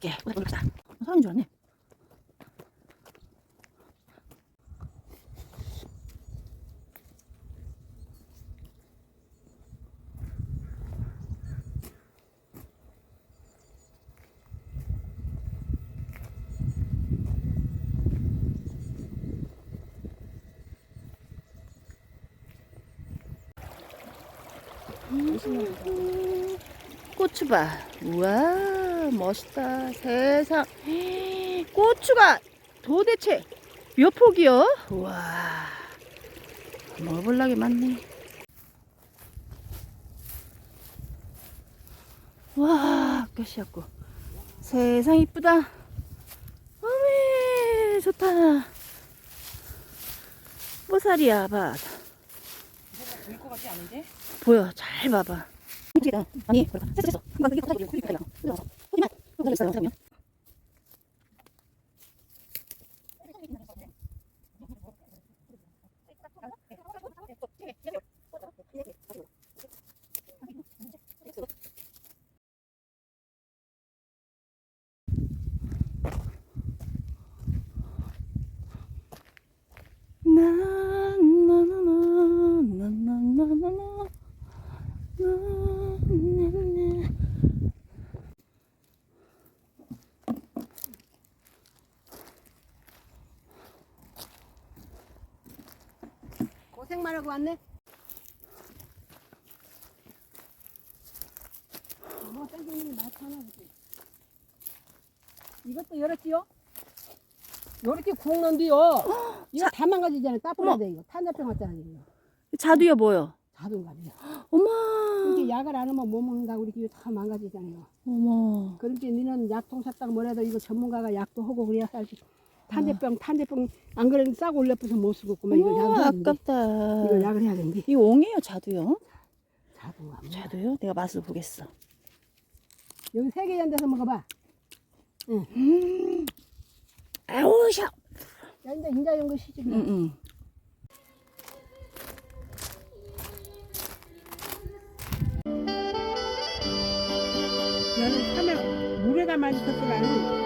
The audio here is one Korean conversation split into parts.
오케이, 오늘 올립시다. 사람인 줄 알았네. 고추 봐. 우와, 멋있다. 세상. 고추가 도대체 몇 폭이요? 우와. 먹어볼라게 많네. 와, 끝이었고. 세상 이쁘다. 어메, 좋다. 뭐살이야, 봐. 보여. 잘 봐봐. 아니, Bu da mesela. 생만 하고 왔네. 뭐 하나 보지. 이것도 열었지요? 요렇게 구웠는데요. 이거 다 망가지잖아요. 따뜻한데 이거 탄저병 왔잖아요. 이거. 자두야 뭐요? 자동감이야. 어머 이렇게 약을 안 하면 못 먹는다고 이렇게 다 망가지잖아요. 어머 그러니까 니는 약통 샀다가 뭐래도 이거 전문가가 약도 하고 그래야 살지. 탄저병, 탄저병 안 그래도 싹 올려서 못 쓰겠구만 이거 어머, 약을 해야 되는데. 아깝다 이거 약을 해야 되는데. 이거 옹이에요 자두요? 자동감. 자두요? 내가 맛을 보겠어 여기 세개 앉아서 먹어봐. 음 아우 샤 야, 이제 인자 연거 시지. 응, 응. 나는 참외 물에다 많이 섞으라는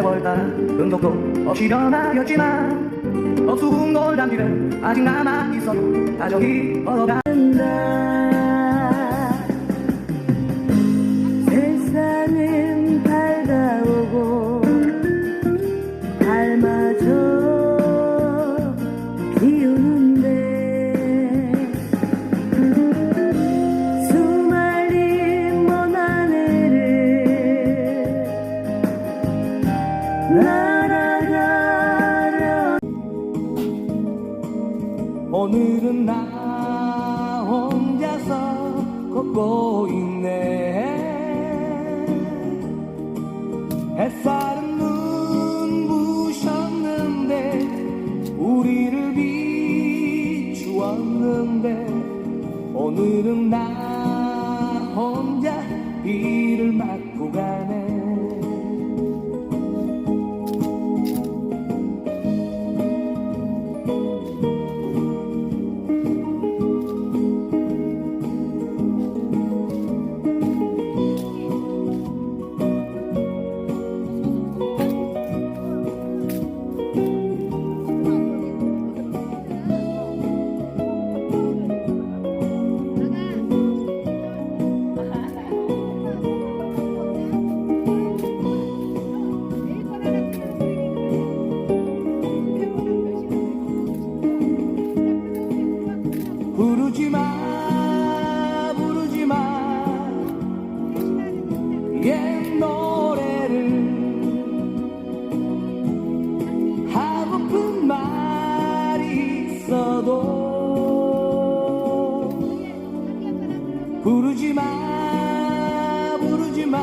세월 따라 흔적도 없이 변하였지만 걸 담기는 아직 남아있어도 다정히 걸어간다 울고 있네. 햇살은 눈부셨는데 우리를 비추었는데 오늘은 나 혼자 비를 맞고 가네. 내 노래를 하고픈 말이 있어도 부르지 마 부르지 마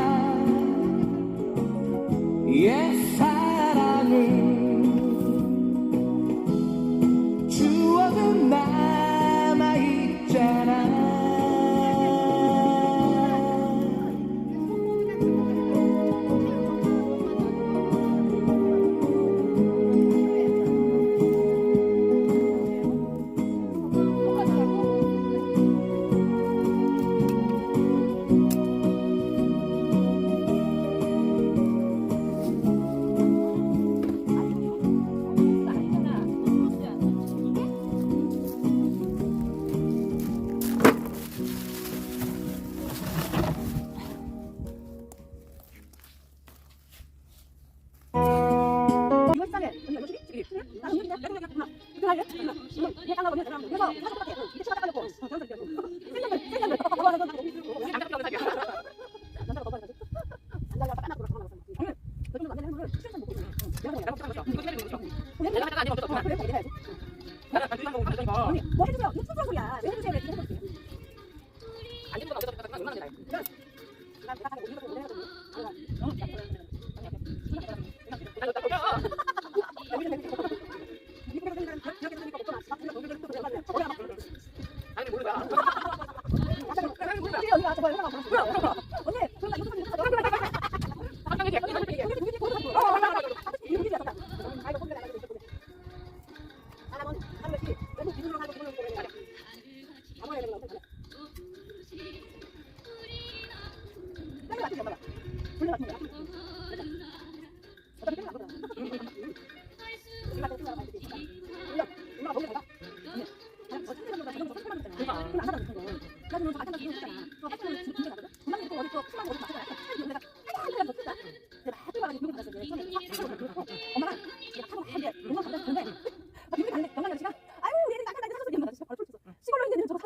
yes. 하려? 뭐 해주세요. 이거 무슨 소리야. 왜 해주세요? 가지고 다 같은 거잖아. 그 같은 진짜 나거든. 엄마는 또 어디서 수만 어디 맞춰야 돼. 내가 한번 못 쓰다. 내가 하도 말하는 용을 받았어. 처음에 딱 그러고 엄마가 얘가 타고 한대 용서 받았는데. 근데 반대 영광이 씨가 아유 얘는 나간다 해서 얘만 받았어. 시골로 있는 저거